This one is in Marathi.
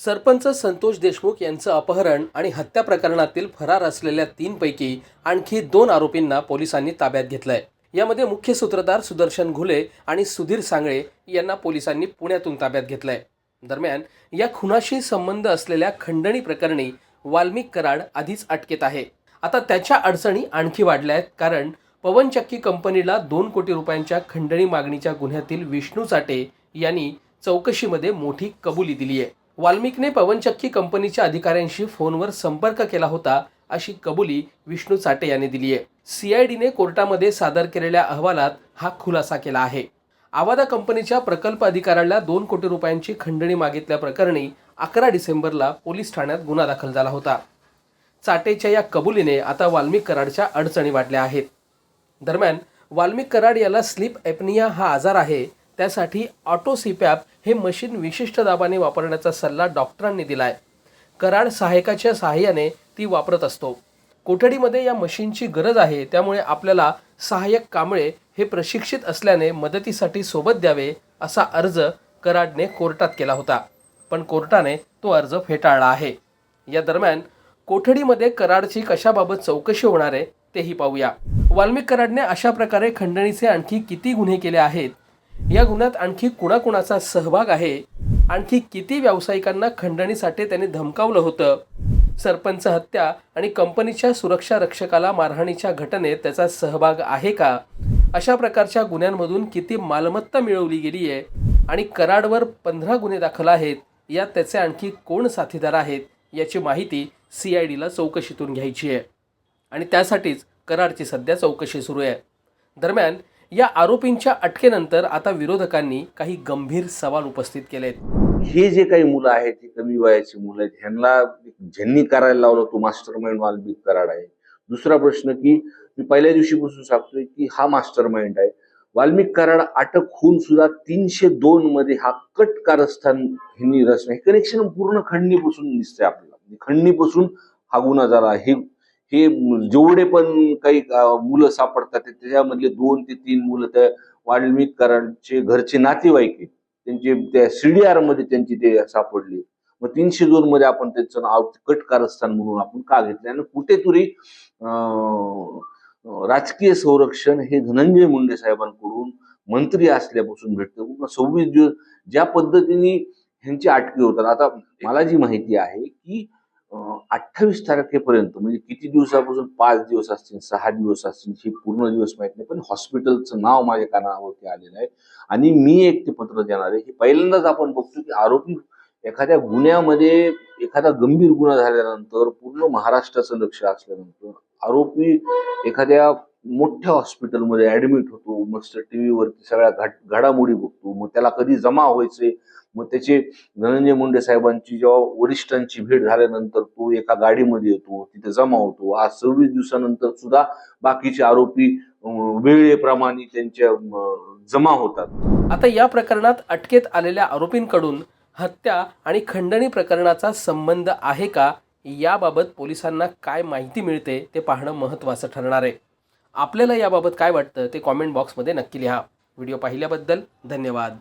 सरपंच संतोष देशमुख यांचं अपहरण आणि हत्या प्रकरणातील फरार असलेल्या तीनपैकी आणखी दोन आरोपींना पोलिसांनी ताब्यात घेतलंय. यामध्ये मुख्य सूत्रधार सुदर्शन घुले आणि सुधीर सांगळे यांना पोलिसांनी पुण्यातून ताब्यात घेतलंय. दरम्यान या खुनाशी संबंध असलेल्या खंडणी प्रकरणी वाल्मिक कराड आधीच अटकेत आहे. आता त्याच्या अडचणी आणखी वाढल्या आहेत कारण पवनचक्की कंपनीला दोन कोटी रुपयांच्या खंडणी मागणीच्या गुन्ह्यातील विष्णू चाटे यांनी चौकशीमध्ये मोठी कबुली दिली आहे वाल्मिकने पवनचक्की कंपनीच्या अधिकाऱ्यांशी फोनवर संपर्क केला होता अशी कबुली विष्णू चाटे यांनी दिली आहे. सीआयडीने कोर्टामध्ये सादर केलेल्या अहवालात हा खुलासा केला आहे. आवादा कंपनीच्या प्रकल्प अधिकाऱ्याला दोन कोटी रुपयांची खंडणी मागितल्या प्रकरणी अकरा डिसेंबरला पोलीस ठाण्यात गुन्हा दाखल झाला होता. चाटेच्या या कबुलीने आता वाल्मिक कराडच्या अडचणी वाढल्या आहेत. दरम्यान वाल्मिक कराड याला स्लीप एपनिया हा आजार आहे त्यासाठी ऑटो सीपॅप हे मशीन विशिष्ट दाबाने वापरण्याचा सल्ला डॉक्टरांनी दिलाय. कराड सहायकाच्या सहाय्याने ती वापरत असतो. कोठडीमध्ये या मशीनची गरज आहे त्यामुळे आपल्याला सहाय्यक कांबळे हे प्रशिक्षित असल्याने मदतीसाठी सोबत द्यावे असा अर्ज कराडने कोर्टात केला होता. पण कोर्टाने तो अर्ज फेटाळला आहे. या दरम्यान कोठडीमध्ये कराडची कशाबाबत चौकशी होणार आहे तेही पाहूया. वाल्मिक कराडने अशा प्रकारे खंडणीचे आणखी किती गुन्हे केले आहेत या गुन्ह्यात आणखी कुणाकुणाचा सहभाग आहे? आणखी किती व्यावसायिकांना खंडणीसाठी त्याने धमकावलं होतं? सरपंच हत्या आणि कंपनीच्या सुरक्षा रक्षकाला मारहाणीच्या घटनेत त्याचा सहभाग आहे का? अशा प्रकारच्या गुन्ह्यांमधून किती मालमत्ता मिळवली गेली आहे आणि कराडवर पंधरा गुन्हे दाखल आहेत. यात त्याचे आणखी कोण साथीदार आहेत? याची माहिती सी आय डीला चौकशीतून घ्यायची आहे. आणि त्यासाठीच कराडची सध्या चौकशी सुरू आहे. दरम्यान या आरोपींच्या अटकेनंतर आता विरोधकांनी काही गंभीर सवाल उपस्थित केले आहेत हे जे काही मुलं आहेत ही कमी वयाची मुलं आहेत ह्यांना ज्यांनी करायला लावलं तो मास्टर माइंड वाल्मिक कराड आहे. दुसरा प्रश्न की मी पहिल्या दिवशीपासून सांगतोय की हा मास्टर माइंड आहे. वाल्मिक कराड अटक होऊन सुद्धा तीनशे दोन मध्ये हा कट कारस्थान हिनी रचना हे कनेक्शन पूर्ण खंडणीपासून दिसतंय आपल्याला. म्हणजे खंडणीपासून हा गुन्हा झाला. हे हे जेवढे पण काही मुलं सापडतात त्याच्यामधले दोन ते तीन मुलं त्या वाल्मिकरांचे घरचे नातेवाईक आहेत. त्यांचे त्या सीडीआरमध्ये त्यांची ते सापडली मग तीनशे दोन मध्ये आपण त्यांचं नाव कट कारस्थान म्हणून आपण का घेतलं? आणि कुठेतरी राजकीय संरक्षण हे धनंजय मुंडे साहेबांकडून मंत्री असल्यापासून भेटतं. सव्वीस दिवस ज्या पद्धतीने ह्यांची अटके होतात. आता मला जी माहिती आहे की अठ्ठावीस तारखेपर्यंत म्हणजे किती दिवसापासून पाच दिवस असतील सहा दिवस असतील हे पूर्ण दिवस माहीत नाही पण हॉस्पिटलचं नाव माझ्या कानावरती आलेलं आहे. आणि मी एक ते पत्र देणार आहे हे पहिल्यांदाच आपण बघतो की आरोपी एखाद्या गुन्ह्यामध्ये एखादा गंभीर गुन्हा झाल्यानंतर पूर्ण महाराष्ट्राचं लक्ष असल्यानंतर आरोपी एखाद्या मोठ्या हॉस्पिटलमध्ये ऍडमिट होतो मस्त टीव्हीवरती सगळ्या घडामोडी बघतो मग त्याला कधी जमा व्हायचे मग त्याचे धनंजय मुंडे साहेबांची जेव्हा वरिष्ठांची भेट झाल्यानंतर तो एका गाडीमध्ये येतो तिथे जमा होतो. आज सव्वीस दिवसानंतर सुद्धा बाकीचे आरोपी वेळेप्रमाणे त्यांच्या जमा होतात. आता या प्रकरणात अटकेत आलेल्या आरोपींकडून हत्या आणि खंडणी प्रकरणाचा संबंध आहे का? याबाबत पोलिसांना काय माहिती मिळते ते पाहणं महत्त्वाचं ठरणार आहे. आपल्याला याबाबत काय वाटतं ते कॉमेंट बॉक्समध्ये नक्की लिहा. व्हिडिओ पाहिल्याबद्दल धन्यवाद.